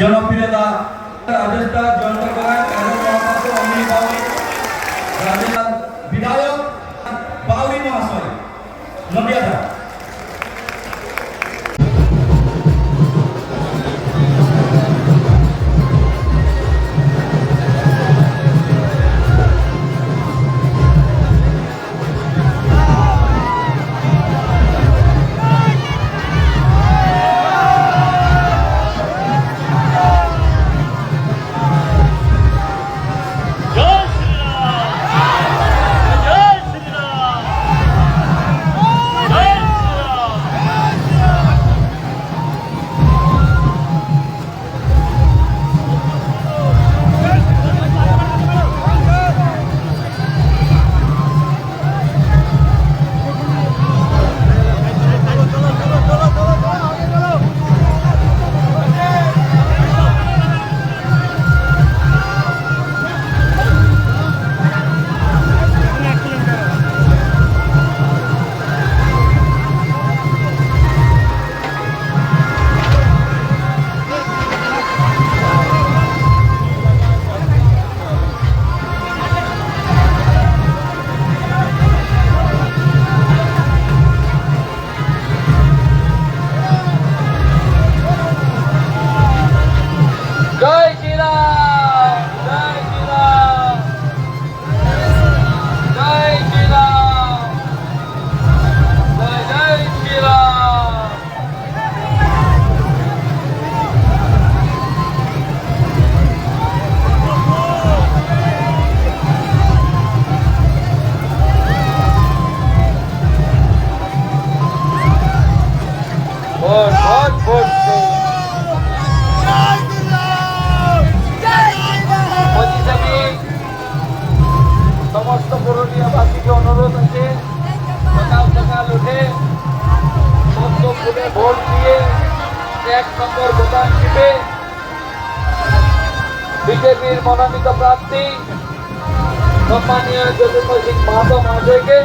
জনপ্রিয়তা রাজেশদা জয়ন্ত বিধায়ক বাউলি মহাশয় নদিয়াদা সম্মানীয় জ্যোতির্ময় সিং মাহাতো মহাশয়কে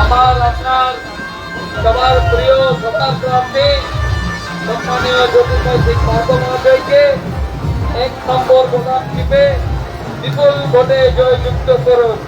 আমার আপনার সবার প্রিয় সবার প্রার্থী সম্মানীয় জ্যোতির্ময় সিং মাহাতো মহাশয়কে এক নম্বর প্রধান দ্বীপে বিপুল ভোটে জয়যুক্ত করুন।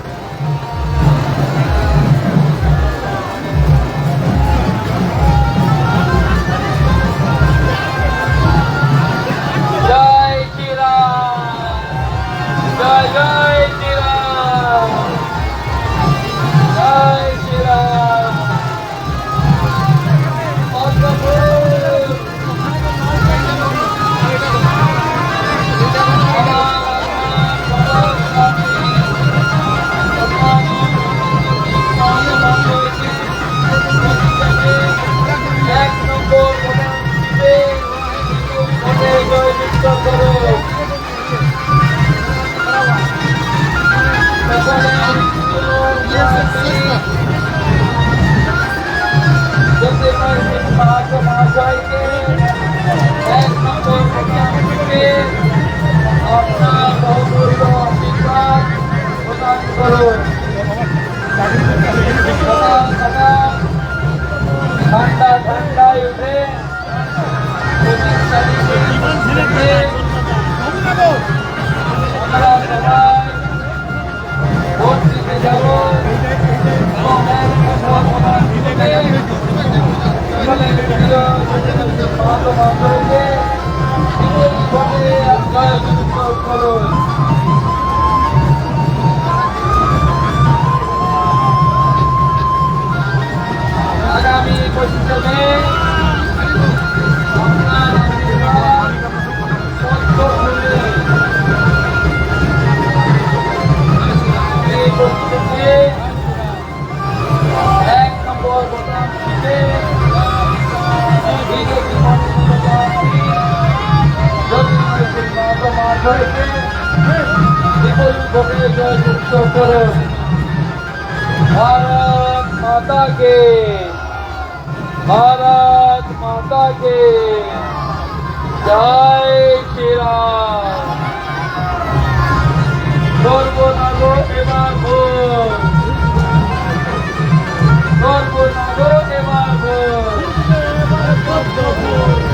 भारत माता के। জয় শ্রীরাম করব না গো এবার ভোর করব না গো এবার ভোর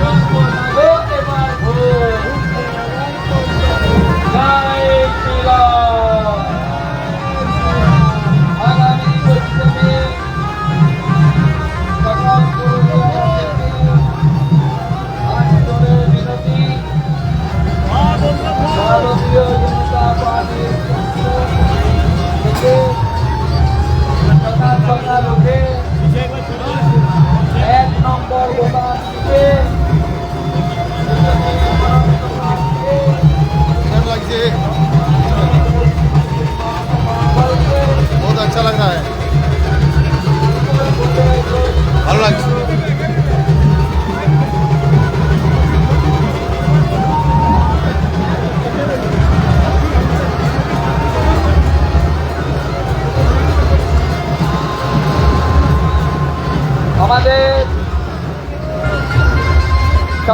ভারতীয় জনতা পার্টির থেকে শতাংশ লোকে এক নম্বর দোকান থেকে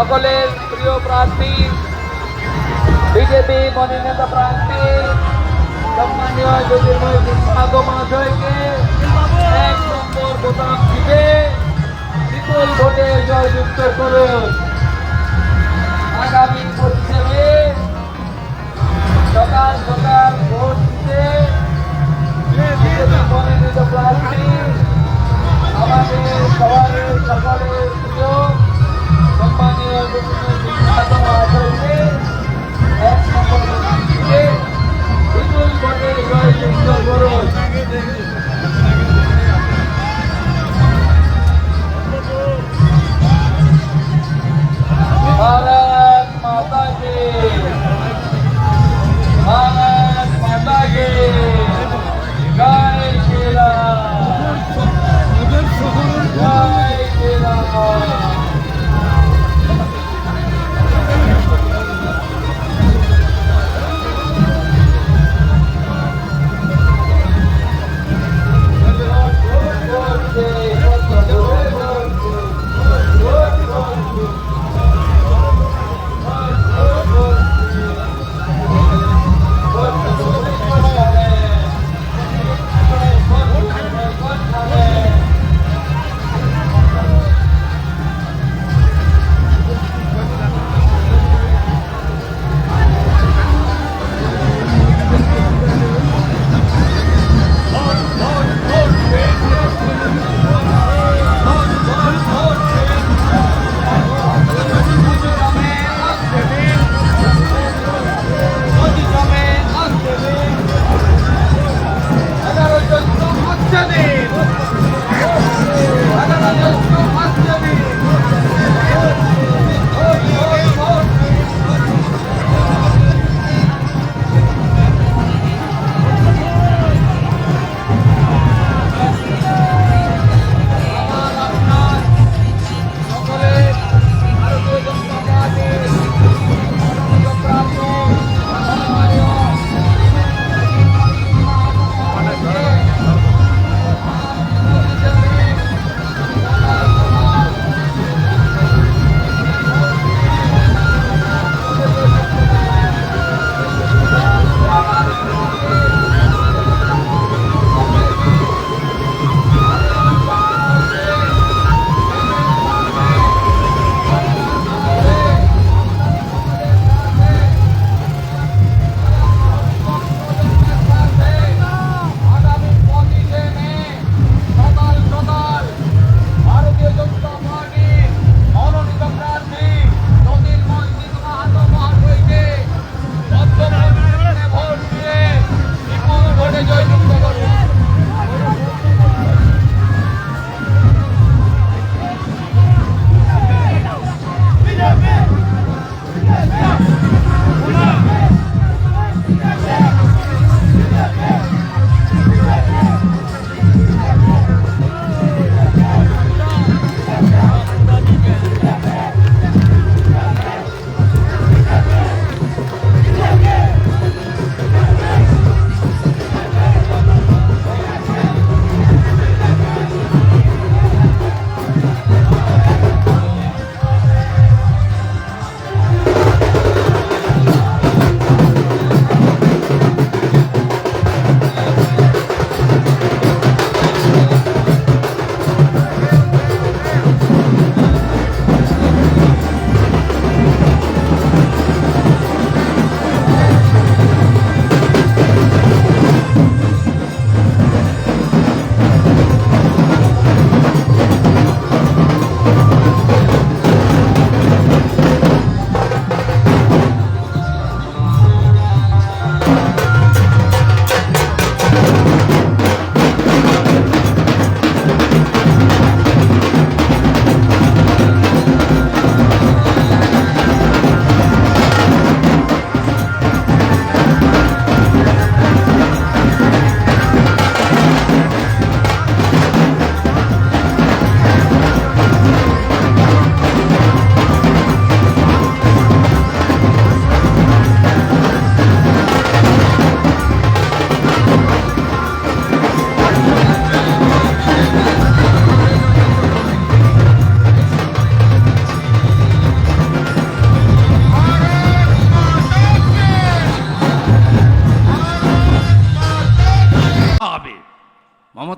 ¡Cole!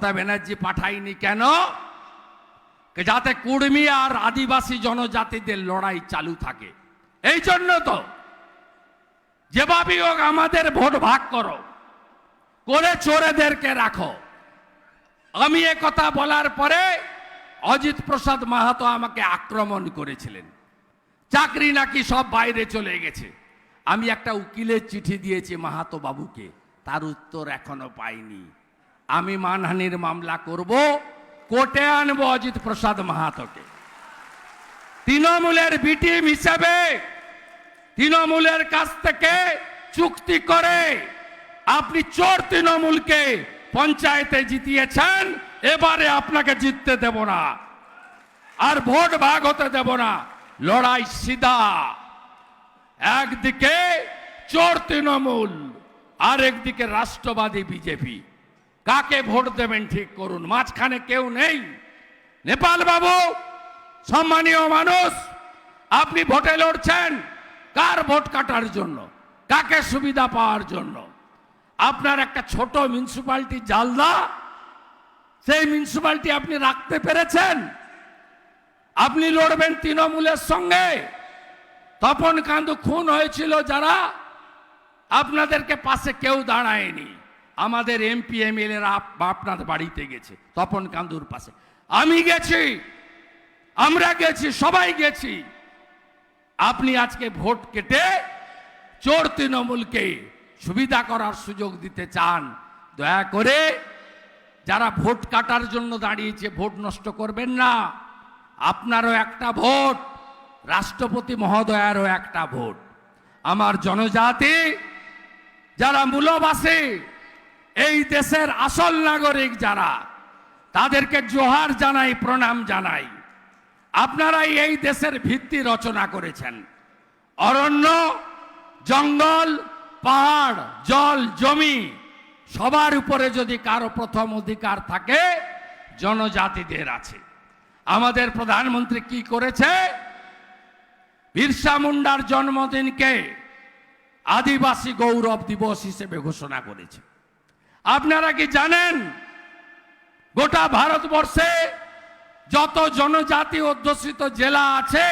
মমতা ব্যানার্জি পাঠায়নি কেন? যাতে কুর্মী আর আদিবাসী জনজাতিদের লড়াই চালু থাকে। এই জন্য তো যেভাবেই হোক আমাদের ভোট ভাগ করো, করে চোরেদেরকে রাখো। আমি এ কথা বলার পরে অজিত প্রসাদ মাহাতো আমাকে আক্রমণ করেছিলেন। চাকরি নাকি সব বাইরে চলে গেছে। আমি একটা উকিলের চিঠি দিয়েছি মাহাতো বাবুকে, তার উত্তর এখনও পাইনি। আমি মানহানির মামলা করব, কোর্টে আনব অজিত প্রসাদ মাহাতোকে। তৃণমূলের বিটিম হিসেবে তৃণমূলের কাছ থেকে চুক্তি করে আপনি চোর তৃণমূলকে পঞ্চায়েতে জিতিয়েছেন, এবারে আপনাকে জিততে দেব না। আর ভোট ভাগ হতে দেব না। লড়াই সিধা। একদিকে চোর তৃণমূল আর একদিকে রাষ্ট্রবাদী বিজেপি। কাকে ভোট দেবেন ঠিক করুন। মাঝখানে কেউ নেই। নেপাল বাবু সম্মানীয় মানুষ, আপনি ভোটে লড়ছেন। কার ভোট কাটার জন্য? কাকে সুবিধা পাওয়ার জন্য? আপনার একটা ছোট মিউনিসিপালিটি জালদা, সেই মিউনিসিপালিটি আপনি রাখতে পেরেছেন। আপনি লড়বেন তৃণমূলের সঙ্গে। তপন কান্দু খুন হয়েছিল যারা, আপনাদেরকে পাশে কেউ দাঁড়ায়নি। আমাদের এমপি এমএলএরা আপনার বাড়িতে গেছে, তপন কান্দুর পাশে। আমি গেছি, আমরা গেছি, সবাই গেছি। আপনি আজকে ভোট কেটে চোর তৃণমূলকে সুবিধা করার সুযোগ দিতে চান, দয়া করে যারা ভোট কাটার জন্য দাঁড়িয়েছে, ভোট নষ্ট করবেন না। আপনারও একটা ভোট, রাষ্ট্রপতি মহোদয়ারও একটা ভোট। আমার জনজাতি, যারা মূলবাসী এই দেশের আসল নাগরিক যারা, তাদেরকে জোহার জানাই, প্রণাম জানাই। আপনারাই এই দেশের ভিত্তি রচনা করেছেন। অরণ্য, জঙ্গল, পাহাড়, জল, জমি, সবার উপরে যদি কারও প্রথম অধিকার থাকে, জনজাতিদের আছে। আমাদের প্রধানমন্ত্রী কি করেছে? বিরসা মুন্ডার জন্মদিনকে আদিবাসী গৌরব দিবস হিসেবে ঘোষণা করেছে। আপনারা কি জানেন? গোটা ভারতবর্ষে যত জনজাতি অধ্যুষিত জেলা আছে,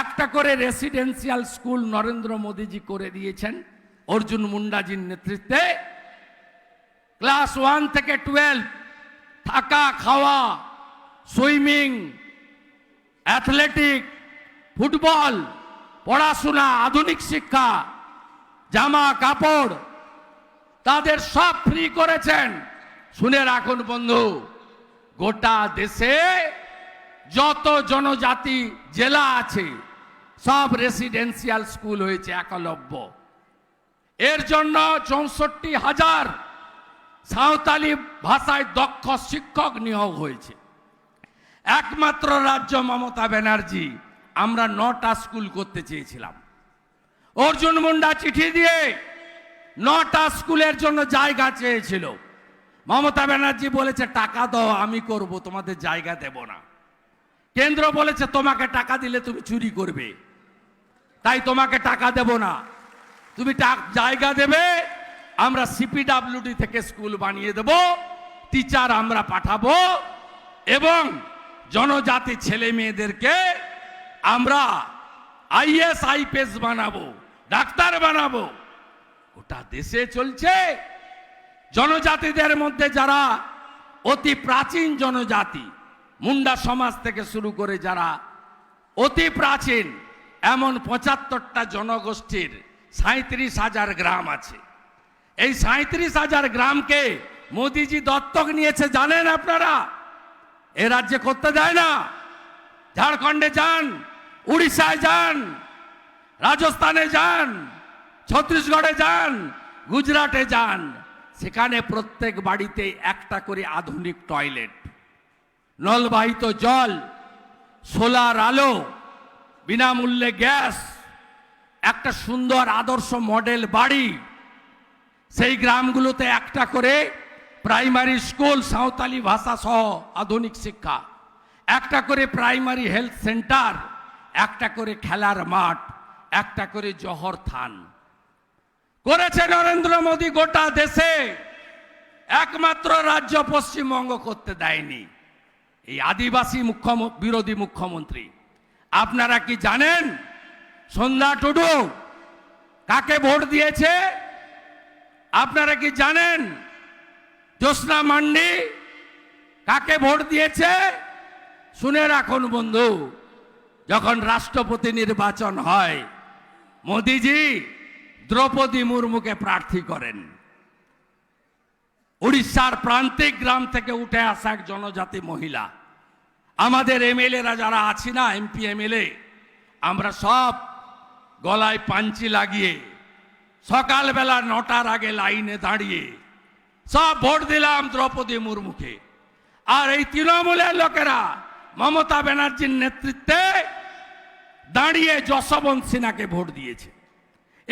একটা করে রেসিডেন্সিয়াল স্কুল নরেন্দ্র মোদীজি করে দিয়েছেন অর্জুন মুন্ডাজির নেতৃত্বে। ক্লাস ওয়ান থেকে টুয়েলভ থাকা, খাওয়া সুইমিং অ্যাথলেটিক ফুটবল পড়াশোনা, আধুনিক শিক্ষা, জামা কাপড় তাদের সব ফ্রি করেছেন। শুনে রাখুন বন্ধু, গোটা দেশে যত জনজাতি, জেলা আছে, সব রেসিডেন্সিয়াল স্কুল হয়েছে একলব্য এর জন্য চৌষট্টি হাজার সাঁওতালি ভাষায় দক্ষ শিক্ষক নিয়োগ হয়েছে। একমাত্র রাজ্য মমতা ব্যানার্জি, আমরা নটা স্কুল করতে চেয়েছিলাম। অর্জুন মুন্ডা চিঠি দিয়ে নটা স্কুলের জন্য জায়গা চেয়েছিল। মমতা ব্যানার্জি বলেছে, টাকা দাও, আমি করব, তোমাদের জায়গা দেব না। কেন্দ্র বলেছে, তোমাকে টাকা দিলে তুমি চুরি করবে। তাই তোমাকে টাকা দেব না। তুমি জায়গা দেবে, আমরা সিপিডাব্লিউডি থেকে স্কুল বানিয়ে দেব, টিচার আমরা পাঠাবো, এবং জনজাতি ছেলে মেয়েদেরকে আমরা আইএস আইপিএস বানাবো, ডাক্তার বানাবো। গোটা দেশে চলছে। জনজাতিদের মধ্যে যারা অতি প্রাচীন জনজাতি, মুন্ডা সমাজ থেকে শুরু করে যারা অতি প্রাচীন, এমন পঁচাত্তরটা জনগোষ্ঠীর সাঁত্রিশ হাজার গ্রাম আছে। এই সাঁত্রিশ হাজার গ্রামকে মোদিজি দত্তক নিয়েছে, জানেন আপনারা? এ রাজ্যে করতে দেয় না। ঝাড়খণ্ডে যান, উড়িষ্যায় যান, রাজস্থানে যান ছত্তিশগড়ে যান, গুজরাটে যান, সেখানে প্রত্যেক বাড়িতে একটা করে আধুনিক টয়লেট। নলবাহিত জল, সোলার আলো, বিনামূল্যে গ্যাস, একটা সুন্দর আদর্শ মডেল বাড়ি। সেই গ্রামগুলোতে একটা করে প্রাইমারি স্কুল, সাঁওতালি ভাষা সহ আধুনিক শিক্ষা। একটা করে প্রাইমারি হেলথ সেন্টার, একটা করে খেলার মাঠ, একটা করে জহর থান। করেছে নরেন্দ্র মোদী গোটা দেশে। একমাত্র রাজ্য পশ্চিমবঙ্গ করতে দেয়নি। এই আদিবাসী মুখ্যম বিরোধী মুখ্যমন্ত্রী। আপনারা কি জানেন? সন্ধ্যা টুডু কাকে ভোট দিয়েছে? আপনারা কি জানেন? জ্যোৎস্না মান্ডি কাকে ভোট দিয়েছে? শুনে রাখুন বন্ধু, যখন রাষ্ট্রপতি নির্বাচন হয়, মোদিজি দ্রৌপদী মুর্মুকে প্রার্থী করেন। উড়িষ্যার প্রান্তিক গ্রাম থেকে উঠে আসা এক জনজাতি মহিলা। আমাদের এমএলএরা যারা আছি না, এমপি, এমএলএ, আমরা সব গলায় পাঞ্চি লাগিয়ে সকালবেলা নটার আগে লাইনে দাঁড়িয়ে সব ভোট দিলাম দ্রৌপদী মুর্মুকে। আর এই তৃণমূলের লোকেরা মমতা ব্যানার্জির নেতৃত্বে দাঁড়িয়ে যশবন্ত সিনহাকে ভোট দিয়েছে।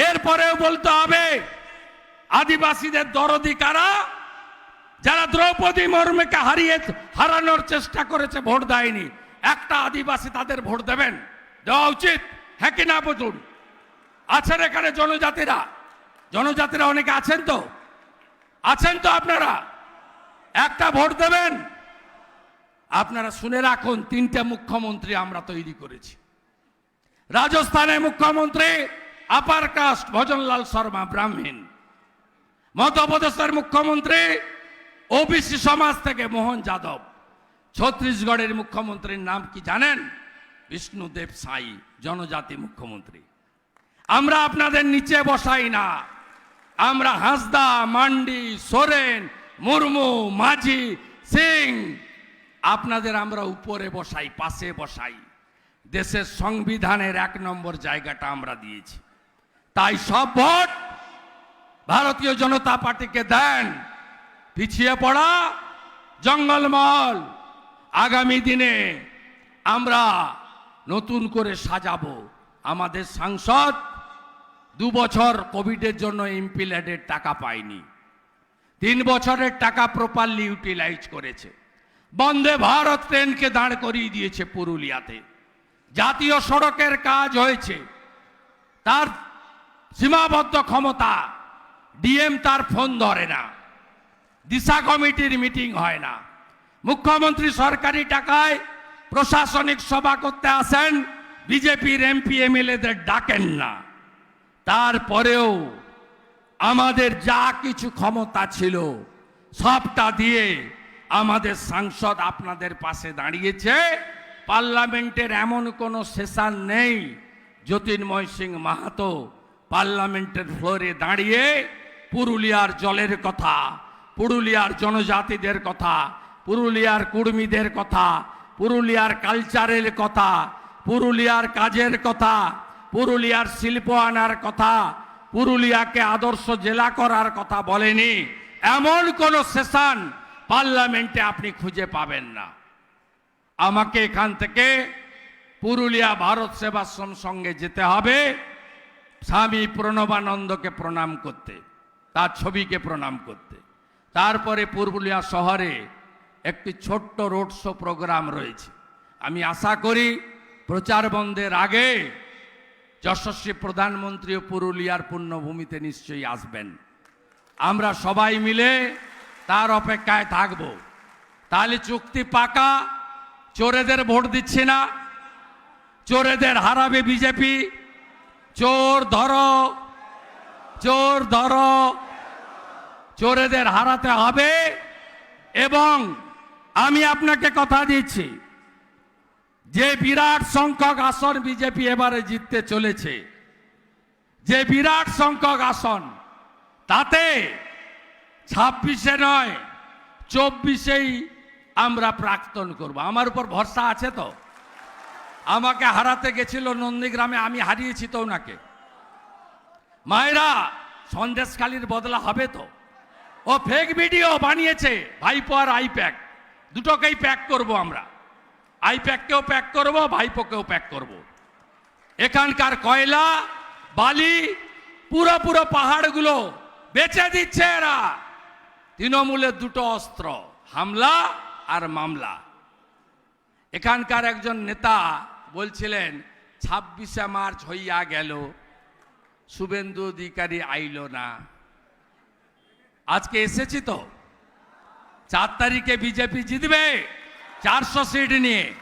এরপরেও বলতে হবে, আদিবাসীদের দরদি কারা? যারা দ্রৌপদী মুর্মুকে হারিয়ে হারানোর চেষ্টা করেছে, ভোট দেয়নি। একটা আদিবাসী তাদের ভোট দেবেন। দেওয়া উচিত। হ্যাঁ কি না বুঝুন? আছেন এখানে জনজাতিরা। জনজাতিরা অনেকে আছেন তো? আছেন তো আপনারা? একটা ভোট দেবেন। আপনারা শুনে রাখুন, তিনটে মুখ্যমন্ত্রী আমরা তৈরি করেছি। রাজস্থানে মুখ্যমন্ত্রী আপার কাস্ট ভজনলাল শর্মা ব্রাহ্মীণ। মধ্যপ্রদেশের মুখ্যমন্ত্রী, ওবিসি সমাজ থেকে মোহন যাদব। ছত্তিশগড়ের মুখ্যমন্ত্রীর নাম কি জানেন? বিষ্ণুদেব সাই, জনজাতি মুখ্যমন্ত্রী। আমরা আপনাদের নিচে বসাই না। আমরা হাসদা, মান্ডি, সোরেন, মুর্মু, মাঝি, সিং। আপনাদের আমরা উপরে বসাই, পাশে বসাই। দেশের সংবিধানের এক নম্বর জায়গাটা আমরা দিয়েছি। তাই সব ভোট ভারতীয় জনতা পার্টিকে দেন। পিছিয়ে পড়া জঙ্গলমহল আগামী দিনে আমরা নতুন করে সাজাবো। আমাদের সাংসদ দু বছর কোভিডের জন্য ইম্পিলেডের টাকা পায়নি। তিন বছরের টাকা প্রপারলি ইউটিলাইজ করেছে। বন্দে ভারত ট্রেনকে দাঁড় করিয়ে দিয়েছে পুরুলিয়াতে। জাতীয় সড়কের কাজ হয়েছে। তার সীমাবদ্ধ ক্ষমতা, ডিএম তার ফোন ধরে না, দিশা কমিটির মিটিং হয় না। মুখ্যমন্ত্রী সরকারি টাকায় প্রশাসনিক সভা করতে আসেন, বিজেপির এমপি এমএলএদের ডাকেন না। তারপরেও আমাদের যা কিছু ক্ষমতা ছিল, সবটা দিয়ে আমাদের সাংসদ আপনাদের পাশে দাঁড়িয়েছে। পার্লামেন্টের এমন কোনো সেশন নেই, জ্যোতির্ময় সিং মাহাতো পার্লামেন্টের ফ্লোরে দাঁড়িয়ে পুরুলিয়ার জলের কথা, পুরুলিয়ার জনজাতিদের কথা, পুরুলিয়ার কুর্মীদের কথা, পুরুলিয়ার কালচারের কথা, পুরুলিয়ার কাজের কথা, পুরুলিয়ার শিল্প আনার কথা, পুরুলিয়াকে আদর্শ জেলা করার কথা বলেনি, এমন কোন সেশন পার্লামেন্টে আপনি খুঁজে পাবেন না। আমাকে এখান থেকে পুরুলিয়া ভারত সেবাশ্রম সঙ্গে যেতে হবে। স্বামী প্রণবানন্দকে প্রণাম করতে, তার ছবিকে প্রণাম করতে। তারপরে পুরুলিয়া শহরে একটি ছোট্ট রোড শো প্রোগ্রাম রয়েছে। আমি আশা করি প্রচার বন্ধের আগে যশস্বী প্রধানমন্ত্রীও পুরুলিয়ার পুণ্যভূমিতে নিশ্চয়ই আসবেন। আমরা সবাই মিলে তার অপেক্ষায় থাকব। তাহলে চুক্তি পাকা, চোরেদের ভোট দিচ্ছি না, চোরেদের হারাবে বিজেপি। চোর ধরো। চোর ধরো। চোরেদের হারাতে হবে এবং আমি আপনাকে কথা দিচ্ছি, যে বিরাট সংখ্যক আসন বিজেপি এবারে জিততে চলেছে, যে বিরাট সংখ্যক আসন, তাতে ছাব্বিশে নয়, চব্বিশেই আমরা প্রাক্তন করব। আমার উপর ভরসা আছে তো? আমাকে হারাতে গেছিল নন্দীগ্রামে, আমি হারিয়েছি তো ওনাকে। মায়েরা, সন্দেশখালির বদলা হবে তো। ও ফেক ভিডিও বানিয়েছে, ভাইপো আর আই প্যাক দুটোকেই প্যাক করব আমরা। আই প্যাককেও প্যাক করব, ভাইপোকেও প্যাক করব। এখানকার কয়লা, বালি, পুরো পুরো পাহাড়গুলো বেচে দিচ্ছে এরা। তৃণমূলের দুটো অস্ত্র, হামলা আর মামলা। এখানকার একজন নেতা বলছিলেন, ছাব্বিশে মার্চ হইয়া গেল, শুভেন্দু অধিকারী আইল না। আজকে এসেছি তো। চার তারিখে বিজেপি জিতবে, চারশো সিট নিয়ে।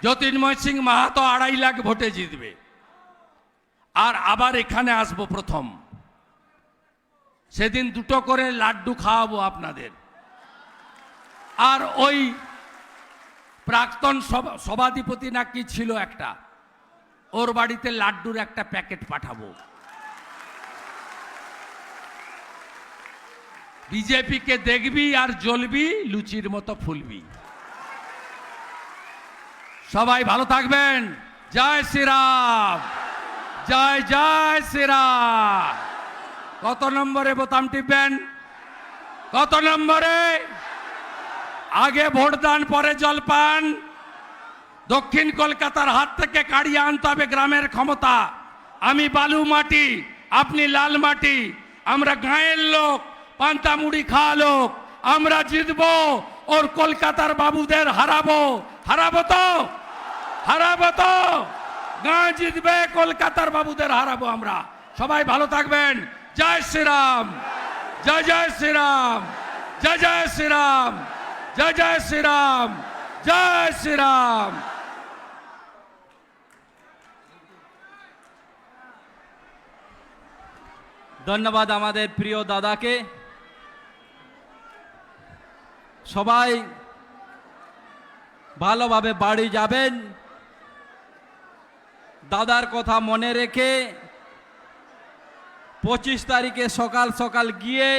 জ্যোতির্ময় সিং মাহাতো আড়াই লাখ ভোটে জিতবে। আর আবার এখানে আসব প্রথম। সেদিন দুটো করে লাড্ডু খাওয়াবো আপনাদের। আর ওই প্রাক্তন সভা- সভাধিপতি না কি ছিল একটা? ওর বাড়িতে লাড্ডুর একটা প্যাকেট পাঠাবো। বিজেপিকে দেখবি আর জ্বলবি, লুচির মতো ফুলবি। সবাই ভালো থাকবেন। জয় শ্রীরাম। জয় জয় শ্রীরাম। কত নম্বরে বোতাম টিপবেন? কত নম্বরে? আগে ভোটদান পরে জলপান দক্ষিণ কলকাতার হাত থেকে কাড়িয়ে আনতে হবে গ্রামের ক্ষমতা। আমি বালু মাটি, আপনি লাল মাটি। আমরা গাঁয়ের লোক, পান্তা মুড়ি খাওয়া লোক। আমরা জিতবো, ওর কলকাতার বাবুদের হারাবো। হারাবো তো? হারাবো তো? গাঁ জিতবে, কলকাতার বাবুদের হারাবো আমরা। সবাই ভালো থাকবেন। জয় শ্রীরাম। জয় জয় শ্রীরাম। জয় জয় শ্রীরাম। জয় জয় শ্রীরাম জয় শ্রীরাম। ধন্যবাদ আমাদের প্রিয় দাদাকে। সবাই ভালোভাবে বাড়ি যাবেন। দাদার কথা মনে রেখে পঁচিশ তারিখে সকাল সকাল গিয়ে